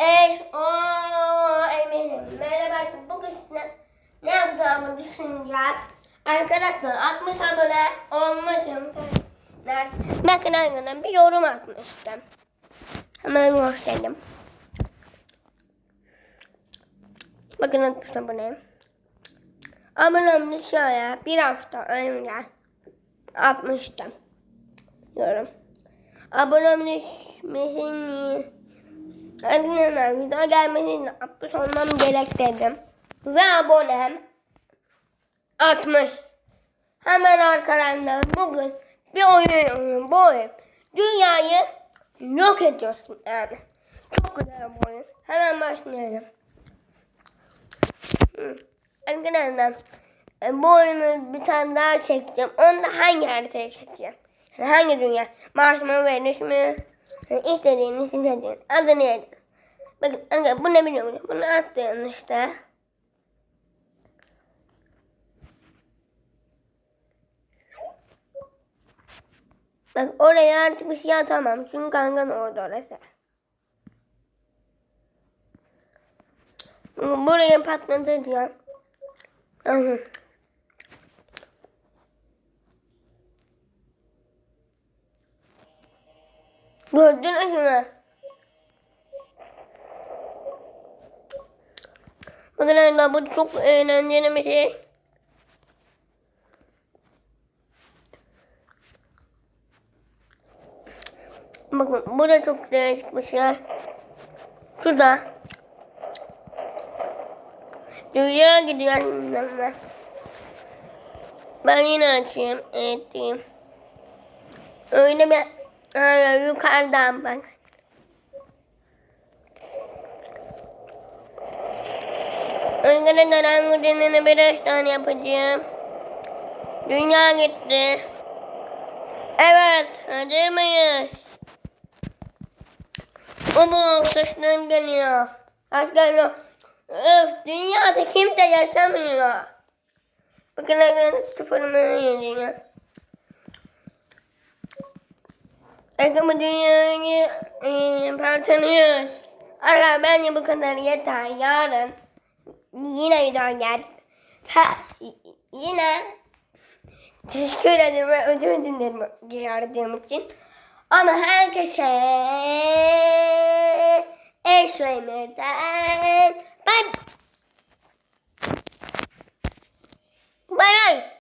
Eş o eminim. Merhaba bugün size ne yapacağımı düşüneceğim. Arkadaşlar 60 abone olmuşum. Bakın arkadaşlar bir yorum atmıştım. Hemen göstereyim. Bakın 60 abone. Abonem şöyle bir hafta önce atmıştım. Yorum. Abonem düşmesini Arkadaşlar video gelmesini atmış olmam gerek dedim. Ve abonem 60. Hemen arkadan bugün bir oyun oynuyorum. Bu oyun. Dünyayı yok ediyorsun yani. Çok güzel bir oyun. Hemen başlayalım. Arkadaşlar e, bu oyunu bir tane daha çekeceğim. Onu da hangi haritaya çekeceğim? Yani hangi dünya? Mars mı, Venüs mü? Yani istediğiniz istediğiniz. Adını yazın. Bakın arkadaşlar bu ne biliyor musun? Bunu attın işte. Bak oraya artık bir şey atamam. Çünkü kankan orada orası. Buraya. Aha. Gördünüz mü? Arkadaşlar bu çok eğlenceli bir şey. Bakın bu da çok değişik bir şey. Şurada. Dünya gidiyor. Ben. yine açayım. Evet diyeyim. Öyle bir Öyle yukarıdan bak. Arkadaşlar hangi biraz tane yapacağım. Dünya gitti. Evet, hazır mıyız? Ubu, kışın geliyor. Kaç geliyor? Öf, dünyada kimse yaşamıyor. Bakın arkadaşlar sıfırımı yazıyor. Arkadaşlar dünyayı e, parçalıyoruz. Arkadaşlar bence bu kadar yeter. Yarın yine video gel. Ha, yine teşekkür ederim ve ödül dilerim yardımım için. Ama herkese Eşremir'den Bye bye.